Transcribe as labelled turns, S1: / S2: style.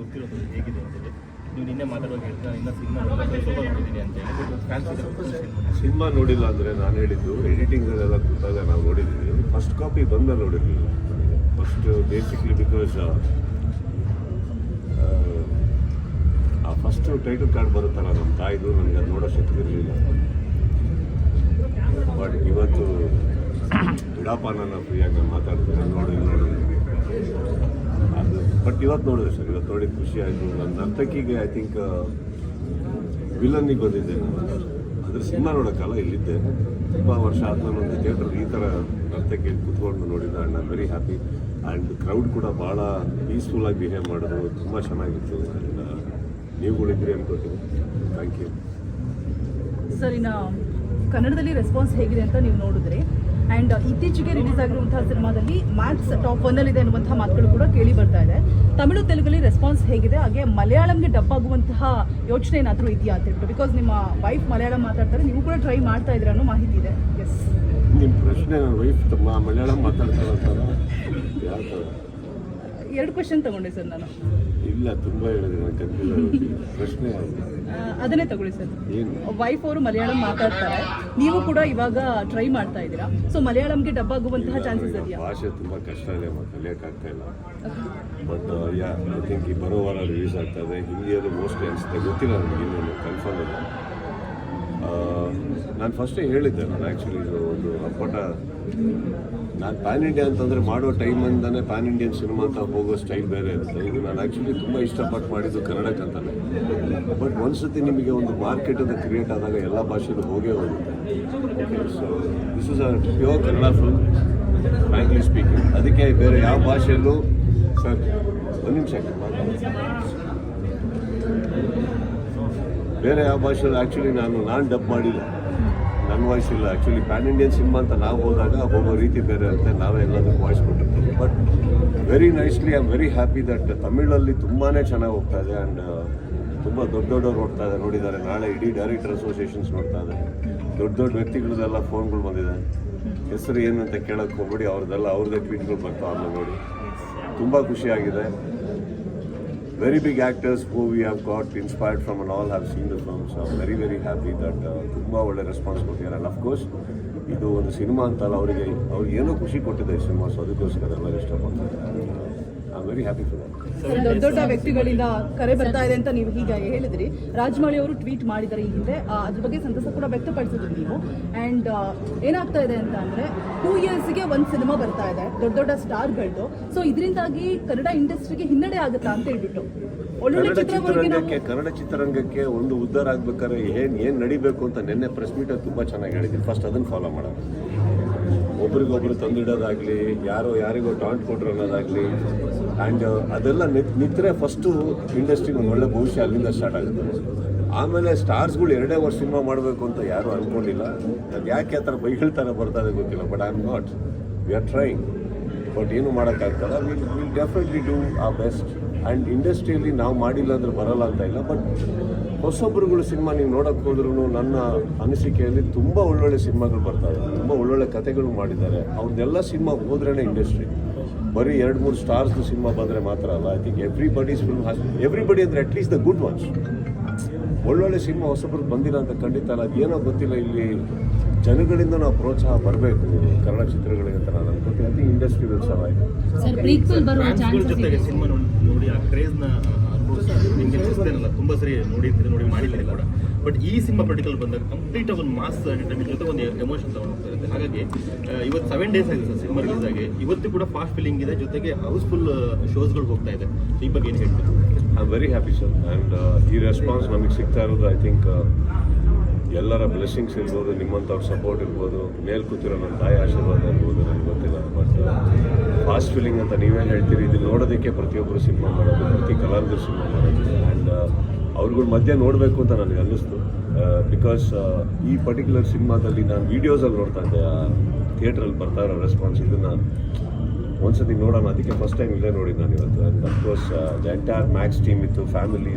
S1: ಗೊತ್ತಿರೋದು ಹೇಗಿದೆ ಅಂತೇಳಿ. ನೀವು ನಿನ್ನೆ ಮಾತಾಡುವಾಗ ಹೇಳ್ತಾ ಇನ್ನ ಸಿನಿಮಾ ನೋಡಿದ್ದೀನಿ ಅಂತ ಹೇಳಿ.
S2: ಸಿನಿಮಾ ನೋಡಿಲ್ಲ ಅಂದರೆ ನಾನು ಹೇಳಿದ್ದು ಎಡಿಟಿಂಗ್ ಎಡಿಟಿಂಗಲ್ಲೆಲ್ಲ ಕೂತಾಗ ನಾವು ನೋಡಿದ್ದೀವಿ ಫಸ್ಟ್ ಕಾಪಿ ಬಂದ ನೋಡಿದ್ವಿ. ಫಸ್ಟ್ ಬೇಸಿಕ್ಲಿ ಬಿಕಾಸ್ ಆ ಫಸ್ಟ್ ಟೈಟಲ್ ಕಾರ್ಡ್ ಬರುತ್ತಲ್ಲ ನಮ್ಮ ತಾಯಿದು, ನನಗೆ ಅದು ನೋಡೋ ಶಕ್ತಿ ಇರಲಿಲ್ಲ. ಬಟ್ ಇವತ್ತು ಬಿಡಪ್ಪ ನನ್ನ ಫ್ರೀಯಾಗಿ ನಾನು ಮಾತಾಡ್ತೀನಿ. ನೋಡಿ ನೋಡಿ ಬಟ್ ಇವತ್ತು ನೋಡಿದೆ ಸರ್ ಇವತ್ತು ನೋಡಿ ಖುಷಿ ಆಯಿತು ನನ್ನ ನರ್ತಕಿಗೆ ಐ ಥಿಂಕ್ ವಿಲನ್ನಿಗೆ ಬಂದಿದ್ದೆ ನಾನು ಅದ್ರ ಸಿನಿಮಾ ನೋಡೋಕ್ಕಲ್ಲ ಇಲ್ಲಿದ್ದೆ. ತುಂಬ ವರ್ಷ ಆದ್ಮೇಲೆ ಒಂದು ಥಿಯೇಟರ್ ಈ ಥರ ನರ್ತಕಿ ಕೂತ್ಕೊಂಡು ನೋಡಿದ and I'm very happy and crowd ಕೂಡ ಭಾಳ ಪೀಸ್ಫುಲ್ಲಾಗಿ ಬಿಹೇವ್ ಮಾಡಿದ್ರು, ತುಂಬ ಚೆನ್ನಾಗಿತ್ತು. ಆ್ಯಂಡ್ ನೀವುಗಳಿದ್ರಿ ಅನ್ಕೋತೀನಿ. ಥ್ಯಾಂಕ್ ಯು
S3: ಸರಿ ನಾ ಕನ್ನಡದಲ್ಲಿ ರೆಸ್ಪಾನ್ಸ್ ಹೇಗಿದೆ ಅಂತ ನೀವು ನೋಡಿದ್ರಿ ಆ್ಯಂಡ್ ಇತ್ತೀಚೆಗೆ ರಿಲೀಸ್ ಆಗಿರುವಂತಹ ಸಿನಿಮಾದಲ್ಲಿ ಮ್ಯಾಥ್ಸ್ ಟಾಪ್ ಒನ್ನಲ್ಲಿದೆ ಅನ್ನುವಂತಹ ಮಾತುಗಳು ಕೂಡ ಕೇಳಿ ಬರ್ತಾ ಇದೆ. ತಮಿಳು, ತೆಲುಗಲ್ಲಿ ರೆಸ್ಪಾನ್ಸ್ ಹೇಗಿದೆ? ಹಾಗೆ ಮಲಯಾಳಂಗೆ ಡಬ್ ಆಗುವಂತಹ ಯೋಚನೆ ಏನಾದರೂ ಇದೆಯಾ ಅಂತ ಹೇಳ್ಬಿಟ್ಟು ಬಿಕಾಸ್ ನಿಮ್ಮ ವೈಫ್ ಮಲಯಾಳಂ ಮಾತಾಡ್ತಾರೆ, ನೀವು ಕೂಡ ಟ್ರೈ ಮಾಡ್ತಾ ಇದ್ರೆ ಅನ್ನೋ ಮಾಹಿತಿ ಇದೆ. ಎಸ್
S2: ನಿಮ್ಮ ಪ್ರಶ್ನೆ ನನ್ನ ವೈಫ್ ಮಲಯಾಳಂ ಮಾತಾಡ್ತಾರೆ
S3: ಎರಡು ಕ್ವಶನ್ ತಗೊಂಡೆ ಸರ್ ನಾನು.
S2: ಇಲ್ಲ ತುಂಬ ಪ್ರಶ್ನೆ
S3: ಅದನ್ನೇ ತಗೊಳ್ಳಿ ಸರ್. ವೈಫ್ ಅವರು ಮಲಯಾಳಂ ಮಾತಾಡ್ತಾರೆ. ನೀವು ಕೂಡ ಇವಾಗ ಟ್ರೈ ಮಾಡ್ತಾ ಇದ್ದೀರಾ? ಸೊ ಮಲಯಾಳಂಗೆ ಡಬ್ ಆಗುವಂತಹ ಚಾನ್ಸಸ್ ಇದೆಯಾ?
S2: ಭಾಷೆ ತುಂಬ ಕಷ್ಟ ಇದೆ ಮತ್ತು ಕಲಿಯೋಕ್ಕಾಗ್ತಾ ಇಲ್ಲ. ಬಟ್ ಯಾ ಐ ಥಿಂಕ್ ಈ ಬರೋ ವಾರ ರಿಲೀಸ್ ಆಗ್ತದೆ ಹಿಂದಿಯಲ್ಲೂ ಮೋಸ್ಟ್ಲಿ ಅನಿಸುತ್ತೆ ಗೊತ್ತಿಲ್ಲ ನನಗೆ ಇನ್ನೊಂದು ಕನ್ಫರ್ಮ್ ಇಲ್ಲ. ನಾನು ಫಸ್ಟೇ ಹೇಳಿದ್ದೆ ನಾನು ಆ್ಯಕ್ಚುಲಿ ಇದು ಒಂದು ಅಪ್ಪಟ ನಾನು ಪ್ಯಾನ್ ಇಂಡಿಯಾ ಅಂತಂದರೆ ಮಾಡೋ ಟೈಮಿಂದನೇ ಪ್ಯಾನ್ ಇಂಡಿಯನ್ ಸಿನಿಮಾ ಅಂತ ಹೋಗೋ ಸ್ಟೈಲ್ ಬೇರೆ ಇರುತ್ತೆ. ಇದು ನಾನು ಆ್ಯಕ್ಚುಲಿ ತುಂಬ ಇಷ್ಟಪಟ್ಟು ಮಾಡಿದ್ದು ಅಂತಲೇ. ಬಟ್ ಒಂದ್ಸತಿ ನಿಮಗೆ ಒಂದು ಮಾರ್ಕೆಟ್ ಅದು ಕ್ರಿಯೇಟ್ ಆದಾಗ ಎಲ್ಲ ಭಾಷೆಯಲ್ಲೂ ಹೋಗೇ ಹೋಗುತ್ತೆ. So this is a pure Kannada film frankly speaking ಅದಕ್ಕೆ ಬೇರೆ ಯಾವ ಭಾಷೆಯಲ್ಲೂ ಸರ್, ಒಂದು ನಿಮಿಷ ಬೇರೆ ಯಾವ ಭಾಷೆಯಲ್ಲೂ ಆ್ಯಕ್ಚುಲಿ ನಾನು ನಾನು ಡಬ್ ಮಾಡಿಲ್ಲ. ನನ್ನ ವಾಯ್ಸ್ ಇಲ್ಲ ಆ್ಯಕ್ಚುಲಿ ಪ್ಯಾನ್ ಇಂಡಿಯನ್ ಸಿನಿಮಾ ಅಂತ ನಾವು ಹೋದಾಗ ಹೋಗೋ ರೀತಿ ಬೇರೆ ಇರುತ್ತೆ ನಾವೇ ಎಲ್ಲದಕ್ಕೂ ವಾಯ್ಸ್ ಕೊಟ್ಟಿರ್ತೀವಿ. But very nicely I am very happy that ತಮಿಳಲ್ಲಿ ತುಂಬಾ ಚೆನ್ನಾಗಿ ಹೋಗ್ತಾ ಇದೆ. ಆ್ಯಂಡ್ ತುಂಬ ದೊಡ್ಡ ದೊಡ್ಡವ್ರು ನೋಡ್ತಾ ಇದೆ ನೋಡಿದ್ದಾರೆ. ನಾಳೆ ಇಡೀ ಡೈರೆಕ್ಟರ್ ಅಸೋಸಿಯೇಷನ್ಸ್ ನೋಡ್ತಾ ಇದೆ ದೊಡ್ಡ ದೊಡ್ಡ ವ್ಯಕ್ತಿಗಳದೆಲ್ಲ ಫೋನ್ಗಳು ಬಂದಿದೆ. ಹೆಸರು ಏನು ಅಂತ ಕೇಳೋಕ್ಕೆ ಹೋಗ್ಬಿಡಿ. ಅವ್ರದ್ದೆಲ್ಲ ಅವ್ರದ್ದೇ ಟ್ವೀಟ್ಗಳು ಬರ್ತಾವೆ ನೋಡಿ. ತುಂಬ ಖುಷಿಯಾಗಿದೆ. Very big actors who we have got inspired from and all have seen the film. So I'm very, very happy that uh, ತುಂಬ ಒಳ್ಳೆ ರೆಸ್ಪಾನ್ಸ್ ಕೊಟ್ಟಿದ್ದಾರೆ ಆ್ಯಂಡ್ ಅಫ್ಕೋರ್ಸ್ ಇದು ಒಂದು ಸಿನಿಮಾ ಅಂತಲ್ಲ ಅವರಿಗೆ ಅವ್ರಿಗೆ ಏನೋ ಖುಷಿ ಕೊಟ್ಟಿದೆ ಈ ಸಿನಿಮಾ ಸೊ ಅದಕ್ಕೋಸ್ಕರ ಎಲ್ಲರೂ ಇಷ್ಟಪಡ್ತಾರೆ I very happy for that
S3: ದೊಡ್ಡ ದೊಡ್ಡ ವ್ಯಕ್ತಿಗಳಿಂದ ಕರೆ ಬರ್ತಾ ಇದೆ ಅಂತ ನೀವು ಹೀಗೆ ಹೇಳಿದ್ರಿ. ರಾಜಮೌಳಿ ಅವರು ಟ್ವೀಟ್ ಮಾಡಿದ್ದಾರೆ ಈ ಹಿಂದೆ. ಅದ್ರ ಬಗ್ಗೆ ಸಂತಸ ಕೂಡ ವ್ಯಕ್ತಪಡಿಸಿದ್ರು ನೀವು. ಅಂಡ್ ಏನಾಗ್ತಾ ಇದೆ ಅಂತ ಅಂದ್ರೆ ಟೂ ಇಯರ್ಸ್ಗೆ ಒಂದು ಸಿನಿಮಾ ಬರ್ತಾ ಇದೆ. ದೊಡ್ಡ ದೊಡ್ಡ ಸ್ಟಾರ್ಗಳದ್ದು ಸೊ ಇದರಿಂದಾಗಿ ಕನ್ನಡ ಇಂಡಸ್ಟ್ರಿಗೆ ಹಿನ್ನಡೆ ಆಗುತ್ತಾ ಅಂತ ಹೇಳ್ಬಿಟ್ಟು. ಒಳ್ಳೊಳ್ಳೆ
S2: ಕನ್ನಡ ಚಿತ್ರರಂಗಕ್ಕೆ ಕನ್ನಡ ಚಿತ್ರರಂಗಕ್ಕೆ ಒಂದು ಉದ್ಧಾರ ಆಗ್ಬೇಕಾದ್ರೆ ಏನ್ ಏನ್ ನಡಿಬೇಕು ಅಂತ ನಿನ್ನೆ ಪ್ರೆಸ್ ಮೀಟ್ ತುಂಬಾ ಚೆನ್ನಾಗಿ ಹೇಳಿದ್ದೀನಿ ಫಸ್ಟ್ ಅದನ್ನ ಫಾಲೋ ಮಾಡೋಣ. ಒಬ್ರಿಗೊಬ್ರು ತಂದಿಡೋದಾಗ್ಲಿ, ಯಾರೋ ಯಾರಿಗೋ ಟಾಂಟ್ ಕೊಟ್ರು ಅನ್ನೋದಾಗ್ಲಿ ಆ್ಯಂಡ್ ಅದೆಲ್ಲ ನಿತ್ ನಿಂತರೆ ಫಸ್ಟು ಇಂಡಸ್ಟ್ರಿಗೆ ಒಂದು ಒಳ್ಳೆ ಭವಿಷ್ಯ ಅಲ್ಲಿಂದ ಸ್ಟಾರ್ಟ್ ಆಗುತ್ತೆ. ಆಮೇಲೆ ಸ್ಟಾರ್ಸ್ಗಳು ಎರಡೇ ವರ್ಷ ಸಿನಿಮಾ ಮಾಡಬೇಕು ಅಂತ ಯಾರೂ ಅಂದ್ಕೊಂಡಿಲ್ಲ ಅದು ಯಾಕೆ ಆ ಥರ ಬೈಗಳ ಥರ ಬರ್ತಾ ಇದೆ ಗೊತ್ತಿಲ್ಲ but I am not we are trying but ಏನು ಮಾಡೋಕ್ಕಾಗ್ತಲ್ಲ will will definitely do a best and ಇಂಡಸ್ಟ್ರಿಯಲ್ಲಿ ನಾವು ಮಾಡಿಲ್ಲ ಅಂದರೆ ಬರಲ್ಲ ಅಂತ ಇಲ್ಲ ಬಟ್ ಹೊಸೊಬ್ಬರುಗಳು ಸಿನಿಮಾ ನೀವು ನೋಡೋಕ್ಕೆ ಹೋದ್ರೂ ನನ್ನ ಅನಿಸಿಕೆಯಲ್ಲಿ ತುಂಬ ಒಳ್ಳೊಳ್ಳೆ ಸಿನಿಮಾಗಳು ಬರ್ತಾರೆ ತುಂಬ ಒಳ್ಳೊಳ್ಳೆ ಕತೆಗಳು ಮಾಡಿದ್ದಾರೆ. ಅವ್ರದ್ದೆಲ್ಲ ಸಿನಿಮಾ ಹೋದ್ರೇ ಇಂಡಸ್ಟ್ರಿ ಬರೀ ಎರಡು ಮೂರು ಸ್ಟಾರ್ಸ್ದು ಸಿನಿಮಾ ಬಂದರೆ ಮಾತ್ರ ಅಲ್ಲ I think everybody's film everybody ಅಂದರೆ at least the good ones ಒಳ್ಳೊಳ್ಳೆ ಸಿನಿಮಾ ಹೊಸಬ್ರು ಬಂದಿಲ್ಲ ಅಂತ ಖಂಡಿತ ಅಲ್ಲ ಅದೇನೋ ಗೊತ್ತಿಲ್ಲ ಇಲ್ಲಿ ಜನಗಳಿಂದ ನಾವು ಪ್ರೋತ್ಸಾಹ ಬರಬೇಕು ಕನ್ನಡ ಚಿತ್ರಗಳಿಗೆ ಅಂತ ನಾನು ಅನ್ಕೋತೀನಿ. I think industry will survive
S1: ನೋಡಿ ಆ ಕ್ರೇಜ್ನ ನಿಮಗೆ ತುಂಬ ಸರಿ ನೋಡಿ ನೋಡಿ ಮಾಡಿಲ್ಲ ಕೂಡ. ಬಟ್ ಈ ಸಿನಿಮಾ ಪರ್ಟಿಕಲ್ ಬಂದಾಗ ಕಂಪ್ಲೀಟ್ ಒಂದು ಮಾಸ್ ಎಂಟರ್ಟೈನ್ಮೆಂಟ್ ಜೊತೆ ಒಂದು ಎಮೋಷನ್ ತಗೊಂಡು ಹೋಗ್ತಾ ಹಾಗಾಗಿ ಇವತ್ತು ಸೆವೆನ್ ಡೇಸ್ ಆಗಿದೆ ಸರ್ ಸಿನಿಮಾ ರಿಲೀಸ್ ಆಗಿ. ಇವತ್ತು ಕೂಡ ಫಾಸ್ಟ್ ಫಿಲಿಂಗ್ ಇದೆ. ಜೊತೆಗೆ ಹೌಸ್ಫುಲ್ ಶೋಸ್ಗಳು ಹೋಗ್ತಾ ಇದೆ. ಈ ಬಗ್ಗೆ ಏನು ಹೇಳ್ತೀರಾ?
S2: I very happy sir and ಈ ರೆಸ್ಪಾನ್ಸ್ ನಮಗೆ ಸಿಗ್ತಾ ಇರೋದು ಐ ಥಿಂಕ್ ಎಲ್ಲರ ಬ್ಲೆಸ್ಸಿಂಗ್ಸ್ ಇರ್ಬೋದು, ನಿಮ್ಮಂಥವ್ರ ಸಪೋರ್ಟ್ ಇರ್ಬೋದು, ಮೇಲ್ ಕೂತಿರೋ ನನ್ನ ತಾಯಿ ಆಶೀರ್ವಾದ ಇರ್ಬೋದು, ನನಗೆ ಗೊತ್ತಿಲ್ಲ ಬಟ್ ಫಾಸ್ಟ್ ಫೀಲಿಂಗ್ ಅಂತ ನೀವೇನು ಹೇಳ್ತೀರಿ ಇದು ನೋಡೋದಕ್ಕೆ ಪ್ರತಿಯೊಬ್ಬರು ಸಿನಿಮಾ ಮಾಡೋದು, ಪ್ರತಿ ಕಲಾವಿದರು ಸಿನಿಮಾ ಮಾಡೋದು. ಆ್ಯಂಡ್ ಅವ್ರಗಳ ಮಧ್ಯೆ ನೋಡಬೇಕು ಅಂತ ನನಗೆ ಅನ್ನಿಸ್ತು. ಬಿಕಾಸ್ ಈ ಪರ್ಟಿಕ್ಯುಲರ್ ಸಿನಿಮಾದಲ್ಲಿ ನಾನು ವೀಡಿಯೋಸಲ್ಲಿ ನೋಡ್ತಾ ಇದ್ದೆ ಥಿಯೇಟ್ರಲ್ಲಿ ಬರ್ತಾ ಇರೋ ರೆಸ್ಪಾನ್ಸ್ ಇದನ್ನು ಒಂದ್ಸತಿ ನೋಡೋಣ, ಅದಕ್ಕೆ ಫಸ್ಟ್ ಟೈಮ್ ಇಲ್ಲೇ ನೋಡಿದ್ದು ನಾನು ಇವತ್ತು. And of course the entire Max team ಇತ್ತು ಫ್ಯಾಮಿಲಿ